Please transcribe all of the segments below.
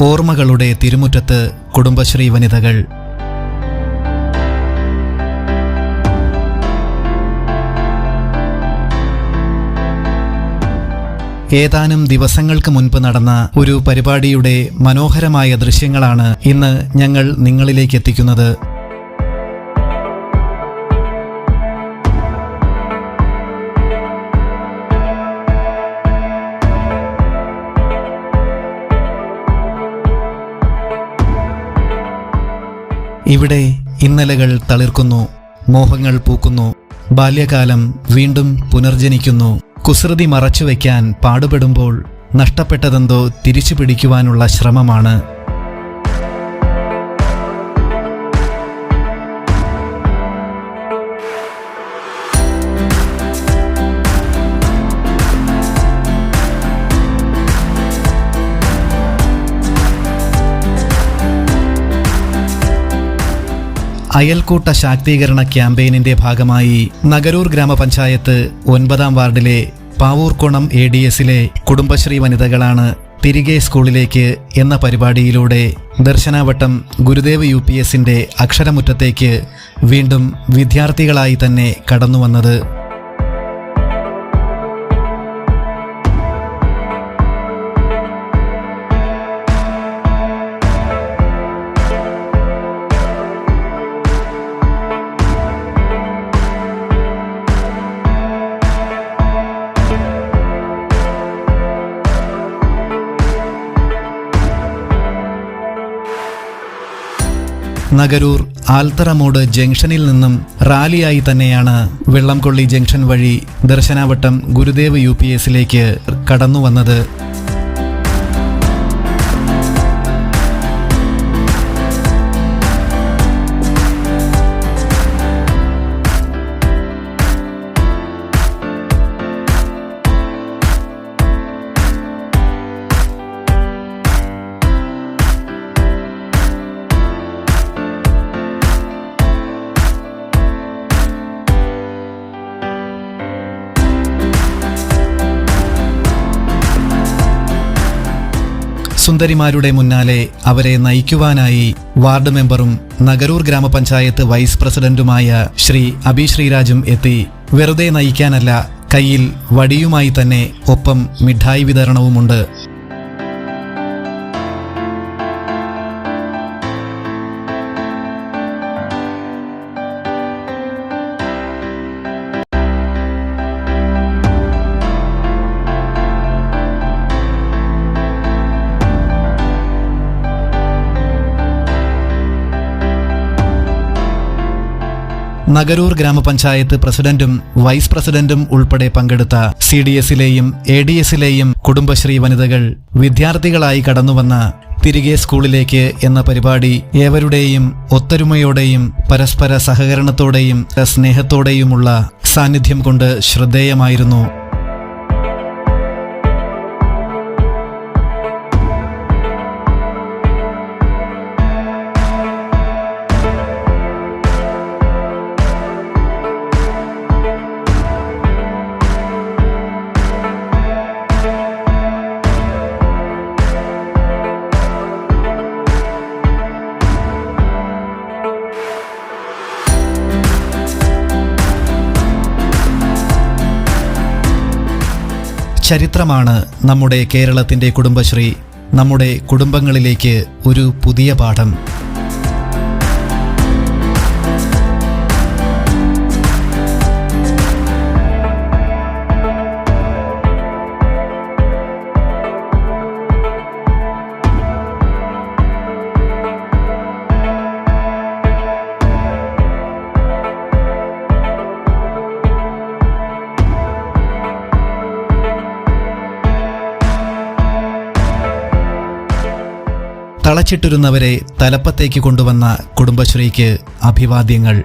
ഓർമ്മകളുടെ തിരുമുറ്റത്ത് കുടുംബശ്രീ വനിതകൾ. ഏതാനും ദിവസങ്ങൾക്ക് മുൻപ് നടന്ന ഒരു പരിപാടിയുടെ മനോഹരമായ ദൃശ്യങ്ങളാണ് ഇന്ന് ഞങ്ങൾ നിങ്ങളിലേക്ക് എത്തിക്കുന്നത്. ഇവിടെ ഇന്നലകൾ തളിർക്കുന്നു മോഹങ്ങൾ പൂക്കുന്നു ബാല്യകാലം വീണ്ടും പുനർജനിക്കുന്നു. കുസൃതി മറച്ചുവെക്കാൻ പാടുപെടുമ്പോൾ നഷ്ടപ്പെട്ടതെന്തോ തിരിച്ചു പിടിക്കുവാനുള്ള ശ്രമമാണ് അയൽക്കൂട്ട ശാക്തീകരണ ക്യാമ്പയിനിന്റെ ഭാഗമായി നഗരൂർ ഗ്രാമപഞ്ചായത്ത് ഒൻപതാം വാർഡിലെ പാവൂർക്കുണം എ ഡി എസിലെ കുടുംബശ്രീ വനിതകളാണ് തിരികെ സ്കൂളിലേക്ക് എന്ന പരിപാടിയിലൂടെ ദർശനാവട്ടം ഗുരുദേവ് യു പി എസിന്റെ അക്ഷരമുറ്റത്തേക്ക് വീണ്ടും വിദ്യാർത്ഥികളായി തന്നെ കടന്നുവന്നത്. നഗരൂർ ആൽത്തറമോട് ജംഗ്ഷനിൽ നിന്നും റാലിയായി തന്നെയാണ് വെള്ളംകൊള്ളി ജംഗ്ഷൻ വഴി ദർശനാവട്ടം ഗുരുദേവ് യു പി എസിലേക്ക് കടന്നു വന്നത് സുന്ദരിമാരുടെ മുന്നാലെ അവരെ നയിക്കുവാനായി വാർഡ് മെമ്പറും നഗരൂർ ഗ്രാമപഞ്ചായത്ത് വൈസ് പ്രസിഡന്റുമായ ശ്രീ അബി ശ്രീരാജും എത്തി. വെറുതെ നയിക്കാനല്ല കയ്യിൽ വടിയുമായി തന്നെ ഒപ്പം മിഠായി വിതരണവുമുണ്ട്. നഗരൂർ ഗ്രാമപഞ്ചായത്ത് പ്രസിഡന്റും വൈസ് പ്രസിഡന്റും ഉൾപ്പെടെ പങ്കെടുത്ത സി ഡി എസിലെയും എ ഡി എസിലെയും കുടുംബശ്രീ വനിതകൾ വിദ്യാർത്ഥികളായി കടന്നുവന്ന തിരികെ സ്കൂളിലേക്ക് എന്ന പരിപാടി ഏവരുടെയും ഒത്തൊരുമയോടെയും പരസ്പര സഹകരണത്തോടെയും സ്നേഹത്തോടെയുമുള്ള സാന്നിധ്യം കൊണ്ട് ശ്രദ്ധേയമായിരുന്നു. ചരിത്രമാണ് നമ്മുടെ കേരളത്തിന്റെ കുടുംബശ്രീ. നമ്മുടെ കുടുംബങ്ങളിലേക്ക് ഒരു പുതിയ പാഠം. തളച്ചിട്ടിരുന്നവരെ തലപ്പത്തേക്ക് കൊണ്ടുവന്ന കുടുംബശ്രീക്ക് അഭിവാദ്യങ്ങൾ.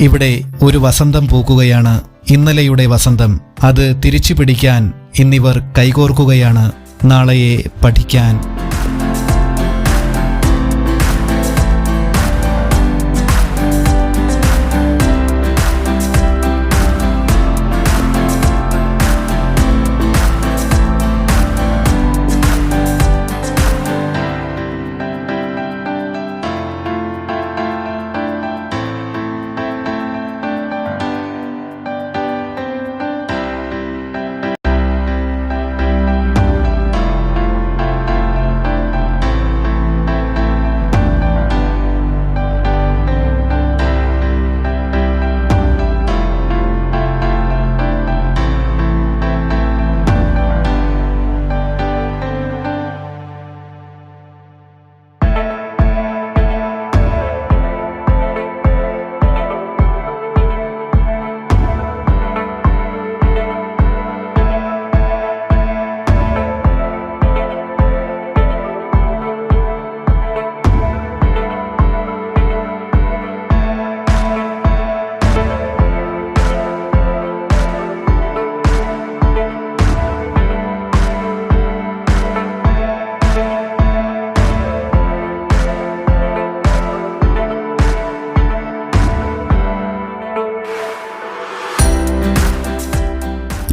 ഇവിടെ ഒരു വസന്തം പൂക്കുകയാണ്. ഇന്നലെയുടെ വസന്തം. അത് തിരിച്ചു പിടിക്കാൻ ഇന്നിവർ കൈകോർക്കുകയാണ്. നാളെയെ പഠിക്കാൻ.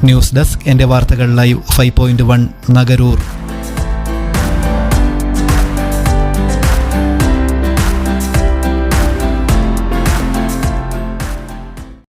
ന്യൂസ് ഡെസ്ക് എന്റെ വാർത്തകൾ live five point one Nagaroor.